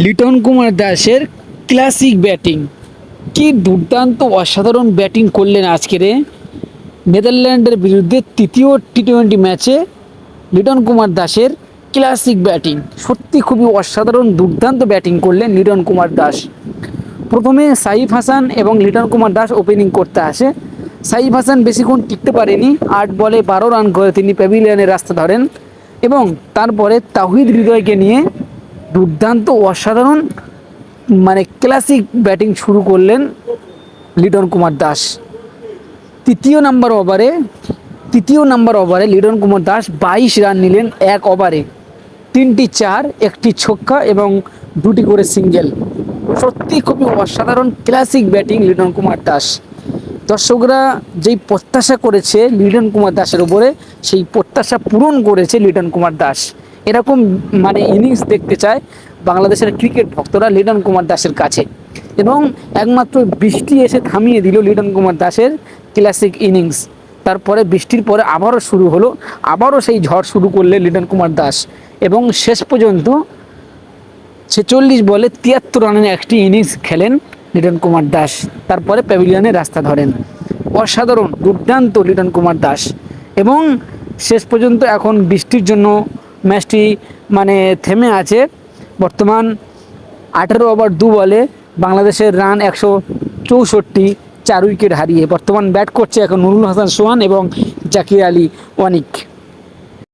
লিটন কুমার দাসের classic batting. কি দুর্দান্ত, অসাধারণ ব্যাটিং করলেন আজকেরে নেদারল্যান্ডের বিরুদ্ধে তৃতীয় টি টোয়েন্টি ম্যাচে লিটন কুমার দাসের ক্লাসিক ব্যাটিং। সত্যি খুবই অসাধারণ, দুর্দান্ত ব্যাটিং করলেন লিটন কুমার দাস। প্রথমে সাইফ হাসান এবং লিটন কুমার দাস ওপেনিং করতে আসে। সাইফ হাসান বেশিক্ষণ টিকতে পারেনি, আট বলে বারো রান করে তিনি প্যাভিলিয়নের রাস্তা ধরেন এবং তারপরে তাহিদ হৃদয়কে নিয়ে দুর্দান্ত, অসাধারণ মানে ক্লাসিক ব্যাটিং শুরু করলেন লিটন কুমার দাস। তৃতীয় নাম্বার ওভারে তৃতীয় নাম্বার ওভারে লিটন কুমার দাস বাইশ রান নিলেন এক ওভারে তিনটি চার, একটি ছক্কা এবং দুটি করে সিঙ্গেল সত্যি খুবই অসাধারণ ক্লাসিক ব্যাটিং লিটন কুমার দাস। দর্শকরা যেই প্রত্যাশা করেছে লিটন কুমার দাসের উপরে, সেই প্রত্যাশা পূরণ করেছে লিটন কুমার দাস। এরকম মানে ইনিংস দেখতে চায় বাংলাদেশের ক্রিকেট ভক্তরা লিটন কুমার দাসের কাছে। এবং একমাত্র বৃষ্টি এসে থামিয়ে দিল লিটন কুমার দাসের ক্লাসিক ইনিংস তারপরে বৃষ্টির পরে আবারও শুরু হলো, আবারও সেই ঝড় শুরু করলে লিটন কুমার দাস। এবং শেষ পর্যন্ত ছেচল্লিশ বলে তিয়াত্তর রানের একটি ইনিংস খেলেন লিটন কুমার দাস। তারপরে প্যাভিলিয়নে রাস্তা ধরেন। অসাধারণ, দুর্দান্ত লিটন কুমার দাস। এবং শেষ পর্যন্ত এখন বৃষ্টির জন্য ম্যাচটি মানে থেমে আছে। বর্তমান আঠেরো ওভার দু বলে বাংলাদেশের রান একশো চৌষট্টি, চার উইকেট হারিয়ে বর্তমান ব্যাট করছে এখন নুরুল হাসান সোহান এবং জাকির আলী ওয়ানিক।